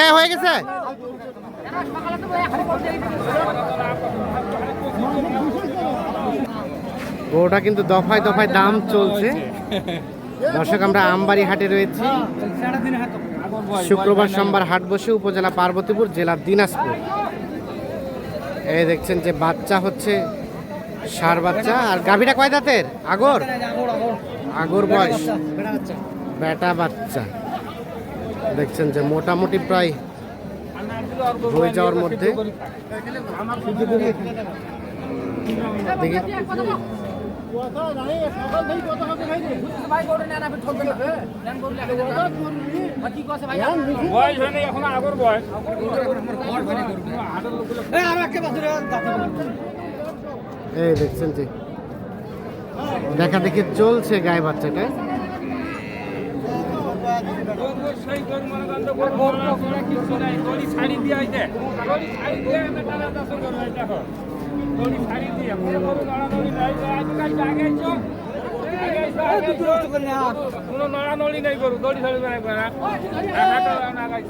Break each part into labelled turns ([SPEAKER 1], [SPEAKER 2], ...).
[SPEAKER 1] এ হয়ে গেছে? গরুটা কিন্তু দফায় দফায় দাম চলছে। দর্শক, আমরা আমবাড়ি হাটে রয়েছি। শুক্রবার সোমবার হাট বসে উপজেলা পার্বতীপুর, জেলা দিনাজপুর। এই দেখছেন যে বাচ্চা হচ্ছে সার বাচ্চা। আর গাভীটা কয় দাঁতের? আগর? আগর বয়স। বেটা বাচ্চা। দেখছেন যে মোটামুটি প্রায় হয়ে যাওয়ার মধ্যে। এই দেখছেন যে দেখা দেখি চলছে গায়ে বাচ্চাটা।
[SPEAKER 2] কোনো নড়ানড়ি নাই। নাই গরু, দড়ি ছাড়ি দিয়ে রাখবে না। আর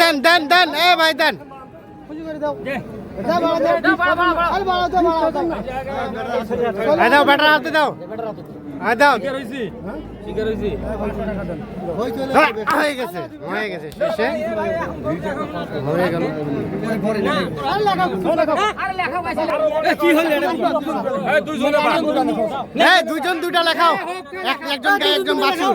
[SPEAKER 1] দেন দেন দেন এ ভাই দেন। দাও বেটার হাতে দাও। দাও।
[SPEAKER 2] শিকার হইছি? শিকার হইছি?
[SPEAKER 1] হ্যাঁ, হয়ে গেছে হয়ে গেছে শেষে। হয়ে গেল।
[SPEAKER 2] দুইজনে
[SPEAKER 1] দুইজন দুইটা লেখাও। একজন গায়ে একজন বাছুর।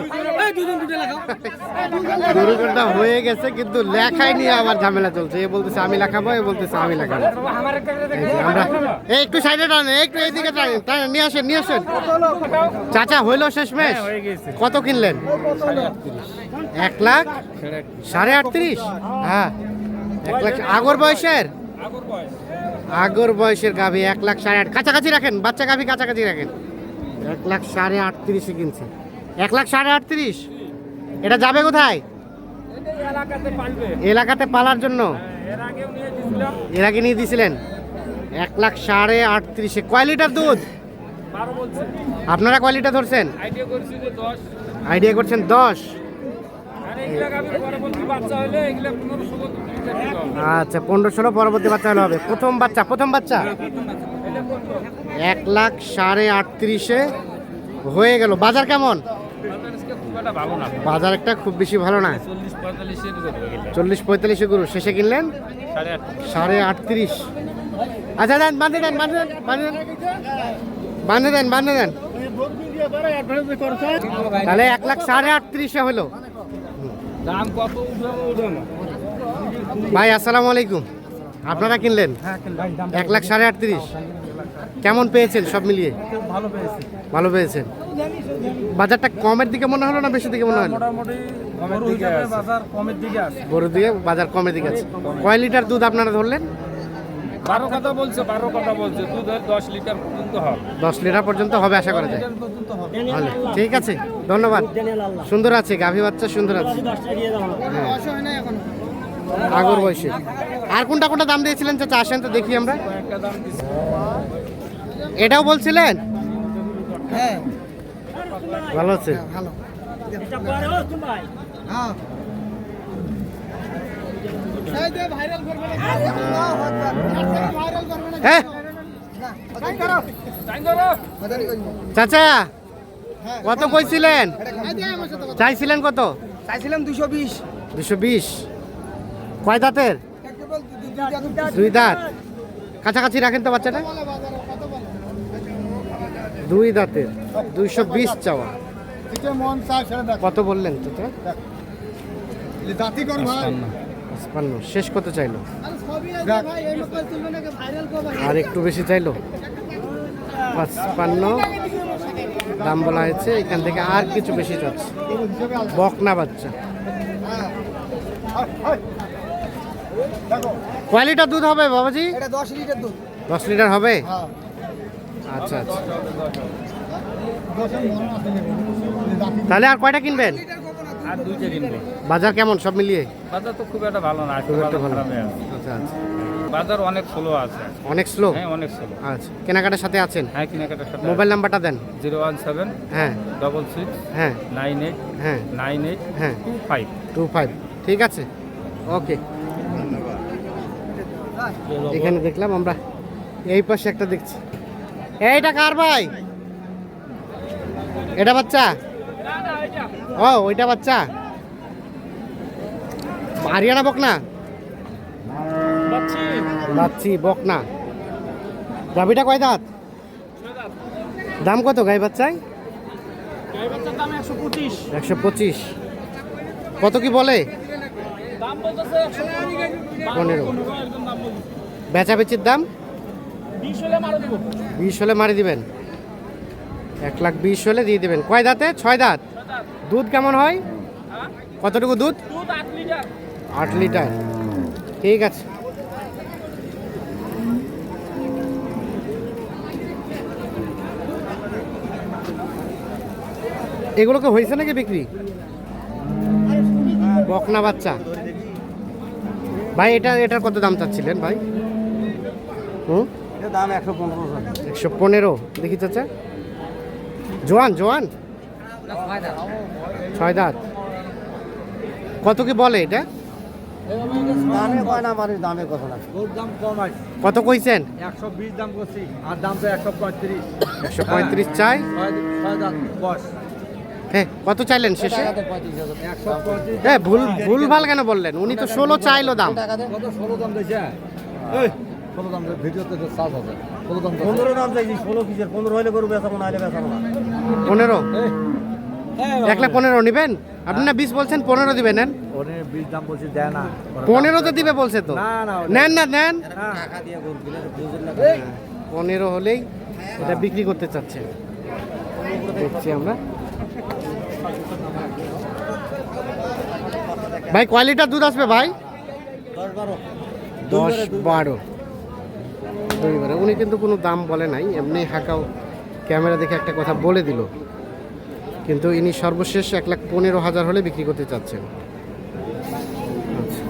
[SPEAKER 1] গরুটা হয়ে গেছে কিন্তু লেখাই নিয়ে আবার ঝামেলা চলছে। এ বলতেছে আমি লেখাবো এ বলতেছে আমি লেখাবো।
[SPEAKER 2] একটা
[SPEAKER 1] সাইডে টানেন একটু এইদিকে টানেন, নিয়ে আসেন নিয়ে আসেন। চাচা হইল শেষমেশ?
[SPEAKER 2] হয়ে
[SPEAKER 1] কত কিনলেন? এক লাখ? সাড়ে আটত্রিশ? হ্যাঁ। এক লাখ আগর বয়সের?
[SPEAKER 2] আগর
[SPEAKER 1] বয়সের গাভী এক লাখ সাড়ে আট কাছাকাছি রাখেন বাচ্চা গাভী কাছাকাছি রাখেন। এক লাখ সাড়ে আটত্রিশে কিনছে। এক লাখ সাড়ে আটত্রিশ? এটা যাবে কোথায়?
[SPEAKER 2] এলাকাতে
[SPEAKER 1] পালার জন্য?
[SPEAKER 2] এর আগেও নিয়ে
[SPEAKER 1] আগে নিয়ে দিয়েছিলেন এক লাখ সাড়ে আটত্রিশে। কয় লিটার দুধ। আপনারা কয় লিটার ধরছেন?
[SPEAKER 2] আইডিয়া
[SPEAKER 1] করছেন দশ। আচ্ছা পনেরো ষোলো পরবর্তী বাচ্চা হলে হবে। প্রথম বাচ্চা প্রথম বাচ্চা? এক লাখ সাড়ে আটত্রিশে হয়ে গেল। বাজার কেমন?
[SPEAKER 2] বাজার একটা
[SPEAKER 1] খুব বেশি ভালো না।
[SPEAKER 2] চল্লিশ,
[SPEAKER 1] পঁয়তাল্লিশে গরু। শেষে কিনলেন?
[SPEAKER 2] সাড়ে
[SPEAKER 1] সাড়ে আটত্রিশ। আচ্ছা দেন বাঁধে দেন বাঁধে দেন বাঁধে দেন। বাঁধে দেন বাঁধে দেন। তাহলে এক লাখ সাড়ে আটত্রিশে হলো। ভাই আসসালামু আলাইকুম। আপনারা কিনলেন? এক লাখ সাড়ে আটত্রিশ। কেমন পেয়েছেন সব মিলিয়ে?
[SPEAKER 3] ভালো
[SPEAKER 1] পেয়েছেন। বাজারটা কমের দিকে মনে হলো না বেশি দিকে মনে হলো?
[SPEAKER 3] মোটামুটি গরু হিসাবে বাজার কমের দিকে
[SPEAKER 1] দিকে বাজার কমের দিকে আছে। কয় লিটার দুধ আপনারা ধরলেন?
[SPEAKER 2] বারো কথা বলছে বারো কথা বলছে। দুধ হয় দশ লিটার পর্যন্ত হবে।
[SPEAKER 1] দশ লিটার পর্যন্ত হবে আশা করা যায়। ভালো ঠিক আছে ধন্যবাদ। সুন্দর আছে গাভী বাচ্চা সুন্দর আছে। হ্যাঁ। আগর বয়সে। আর কোনটা কোনটা দাম দিয়েছিলেন চাচা? আসেন তো দেখি আমরা।
[SPEAKER 2] একটা দাম দিচ্ছে
[SPEAKER 1] এটাও বলছিলেন?
[SPEAKER 3] হ্যাঁ।
[SPEAKER 1] ভালো আছে।
[SPEAKER 3] ভালো।
[SPEAKER 1] হ্যাঁ। চাচা কত কইছিলেন? চাইছিলেন কত?
[SPEAKER 3] চাইছিলাম দুশো বিশ।
[SPEAKER 1] দুশো বিশ। কয় দাঁতের? দুই দাঁত। কাছাকাছি রাখেন তো বাচ্চাটা। দুই দাঁতের। দুইশো বিশ চাওয়া। কত বললেন
[SPEAKER 3] কর ভাই।
[SPEAKER 1] পাঁচপান্ন শেষ কত চাইলো। আর একটু বেশি চাইলো। পাঁচপান্ন দাম বলা হয়েছে এখান থেকে আর কিছু বেশি চাচ্ছে। বকনা বাচ্চা। কয় লিটার দুধ হবে বাবাজি?
[SPEAKER 3] দশ লিটার দুধ।
[SPEAKER 1] দশ লিটার হবে?
[SPEAKER 3] হ্যাঁ।
[SPEAKER 1] আচ্ছা আচ্ছা। তাহলে আর কয়টা কিনবেন?
[SPEAKER 2] আর দুইটা
[SPEAKER 1] বাজার কেমন? সব মিলিয়ে?
[SPEAKER 2] বাজার তো খুব একটা ভালো না
[SPEAKER 1] খুব একটা ভালো। আচ্ছা আচ্ছা।
[SPEAKER 2] বাজার অনেক স্লো আছে।
[SPEAKER 1] অনেক স্লো
[SPEAKER 2] হ্যাঁ অনেক স্লো
[SPEAKER 1] আচ্ছা কেনাকাটার সাথে আছেন?
[SPEAKER 2] হ্যাঁ কেনাকাটার সাথে
[SPEAKER 1] মোবাইল নাম্বারটা দেন।
[SPEAKER 2] জিরো ওয়ান সেভেন
[SPEAKER 1] হ্যাঁ।
[SPEAKER 2] ডবল সিক্স
[SPEAKER 1] হ্যাঁ।
[SPEAKER 2] নাইন এইট
[SPEAKER 1] হ্যাঁ।
[SPEAKER 2] নাইন এইট
[SPEAKER 1] হ্যাঁ।
[SPEAKER 2] টু ফাইভ
[SPEAKER 1] টু ফাইভ ঠিক আছে? ওকে এখানে দেখলাম আমরা। এই পাশে একটা দেখছি। এইটা কার ভাই? এটা বাচ্চা? ও ওইটা বাচ্চা। হারিয়ানা বকনা? বাচ্চি। বকনা। গাভিটা কয় দাঁত? দাম কত গাই বাচ্চায়? একশো পঁচিশ। কত কি বলে? পনেরো। বেচাবেচির দাম? বিশ হলে মারি দিবেন। এক লাখ বিশ হলে দিয়ে দিবেন। কয় দাঁতে? ছয় দাঁত। দুধ কেমন হয়? কতটুকু দুধ? আট লিটার। ঠিক আছে। এগুলোকে হয়েছে নাকি বিক্রি? বকনা বাচ্চা। ভাই এটা এটার কত দাম চাচ্ছিলেন ভাই? হুম?
[SPEAKER 3] দাম একশো পনেরো।
[SPEAKER 1] একশো পনেরো। দেখি চাচা। জোয়ান জোয়ান। ছয় দাঁত। কত কি বলে এটা?
[SPEAKER 3] দামে কয় না মানে দামে কত না? দাম কম আছে।
[SPEAKER 1] কত কইছেন?
[SPEAKER 3] একশো বিশ দাম করছি আর দাম তো একশো পঁয়ত্রিশ।
[SPEAKER 1] একশো পঁয়ত্রিশ চাই।
[SPEAKER 3] ছয় বস
[SPEAKER 1] হ্যাঁ কত চাইলেন শেষে? হ্যাঁ ভুল ভুল ভালো কেন বললেন? উনি তো ষোলো চাইলো দাম।
[SPEAKER 3] ষোলো দাম দিয়েছে? ষোলো দাম ভিডিওতে তো সাত হাজার। ষোলো দাম পনেরো দাম চাইছি ষোলো কিসের? পনেরো হলে গরু বেচাবো না হলে বেচাবো না
[SPEAKER 1] পনেরো? এক লাখ পনেরো নেবেন? আপনি না বিশ বলছেন পনেরো দিবে নেন। পনেরো তো দিবে বলছে তো।
[SPEAKER 3] না, না, ওটা-
[SPEAKER 1] নেন না নেন।
[SPEAKER 3] না
[SPEAKER 1] পনেরো হলেই এটা বিক্রি করতে চাচ্ছে। দেখছি আমরা। ভাই কয় লিটার দুধ আসবে ভাই?
[SPEAKER 3] দশ বারো।
[SPEAKER 1] দশ বারো। দুই বারো উনি কিন্তু কোনো দাম বলে নাই এমনি হাঁকাও ক্যামেরা দেখে একটা কথা বলে দিল। কিন্তু ইনি সর্বশেষ এক লাখ পনেরো হাজার হলে বিক্রি করতে চাচ্ছেন। আচ্ছা।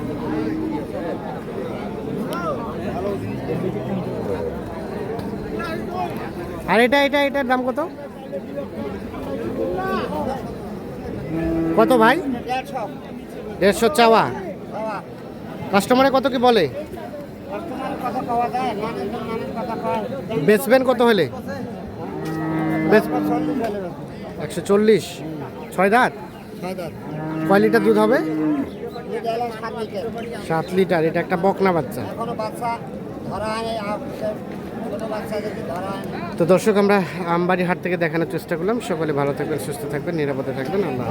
[SPEAKER 1] আর এটা এটা, এটার দাম কত? কত ভাই? দেড়শো চাওয়া। কাস্টমারে কত কি বলে? বেচবেন কত হলে? একশো চল্লিশ। ছয় দাঁত? কয় লিটার দুধ হবে? সাত লিটার, এটা একটা বকনা বাচ্চা। তো দর্শক, আমরা আমবাড়ি হাট থেকে দেখানোর চেষ্টা করলাম। সকলে ভালো থাকবেন, সুস্থ থাকবেন, নিরাপদে থাকবেন। আল্লাহ।